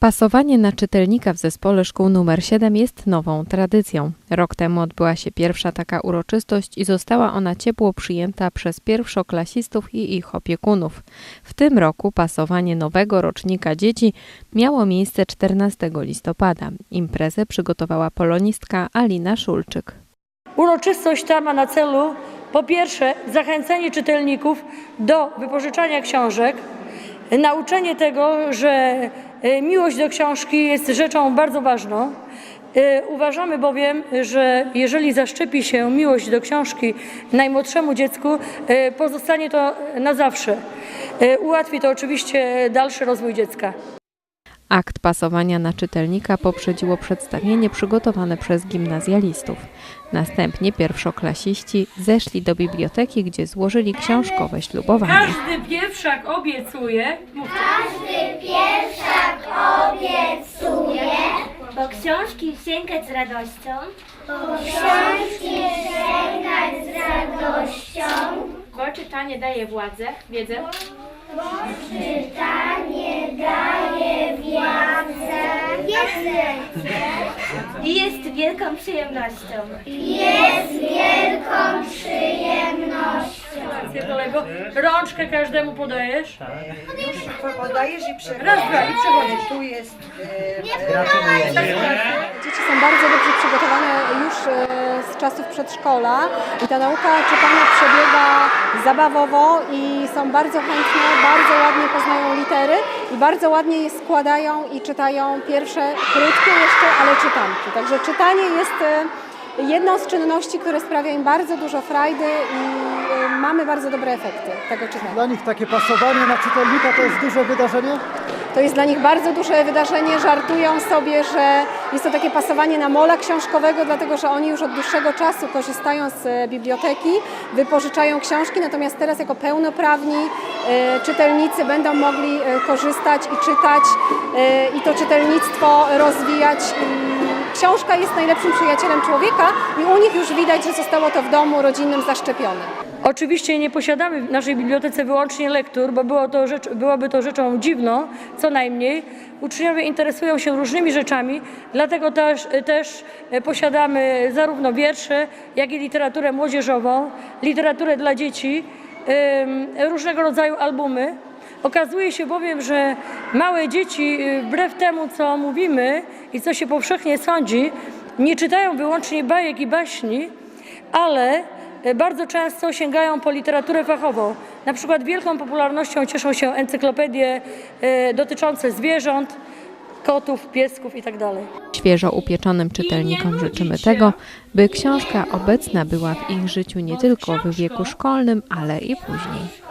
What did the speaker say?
Pasowanie na czytelnika w zespole szkół nr 7 jest nową tradycją. Rok temu odbyła się pierwsza taka uroczystość i została ona ciepło przyjęta przez pierwszoklasistów i ich opiekunów. W tym roku pasowanie nowego rocznika dzieci miało miejsce 14 listopada. Imprezę przygotowała polonistka Alina Szulczyk. Uroczystość ta ma na celu po pierwsze zachęcenie czytelników do wypożyczania książek, nauczenie tego, że miłość do książki jest rzeczą bardzo ważną. E, Uważamy bowiem, że jeżeli zaszczepi się miłość do książki najmłodszemu dziecku, e, pozostanie to na zawsze. E, Ułatwi to oczywiście dalszy rozwój dziecka. Akt pasowania na czytelnika poprzedziło przedstawienie przygotowane przez gimnazjalistów. Następnie pierwszoklasiści zeszli do biblioteki, gdzie złożyli książkowe ślubowanie. Każdy pierwszak obiecuje, Po książki sięgać z radością. Bo czytanie daje władzę, wiedzę. I jest wielką przyjemnością. Kolego, rączkę każdemu podajesz. Podajesz i przechodzisz. Raz, dwa i przechodzisz. Tu jest e, Dzieci są bardzo dobrze przygotowane już e, z czasów przedszkola i ta nauka czytania przebiega zabawowo i są bardzo chętne, bardzo ładnie poznają litery i bardzo ładnie je składają i czytają pierwsze krótkie jeszcze, ale czytanki. Także czytanie jest e, jedną z czynności, które sprawia im bardzo dużo frajdy i e, mamy bardzo dobre efekty tego czytania. Dla nich takie pasowanie na czytelnika to jest duże wydarzenie? To jest dla nich bardzo duże wydarzenie. Żartują sobie, że jest to takie pasowanie na mola książkowego, dlatego że oni już od dłuższego czasu korzystają z e, biblioteki, wypożyczają książki, natomiast teraz jako pełnoprawni e, czytelnicy będą mogli e, korzystać i czytać i to czytelnictwo rozwijać. Książka jest najlepszym przyjacielem człowieka i u nich już widać, że zostało to w domu rodzinnym zaszczepione. Oczywiście nie posiadamy w naszej bibliotece wyłącznie lektur, bo było to rzecz, byłoby to rzeczą dziwną, co najmniej. Uczniowie interesują się różnymi rzeczami, dlatego też, też posiadamy zarówno wiersze, jak i literaturę młodzieżową, literaturę dla dzieci, różnego rodzaju albumy. Okazuje się bowiem, że małe dzieci, y, wbrew temu, co mówimy i co się powszechnie sądzi, nie czytają wyłącznie bajek i baśni, ale e, bardzo często sięgają po literaturę fachową. Na przykład wielką popularnością cieszą się encyklopedie e, dotyczące zwierząt, kotów, piesków itd. Świeżo upieczonym czytelnikom życzymy tego, by książka obecna była w ich życiu nie tylko w wieku szkolnym, ale i później.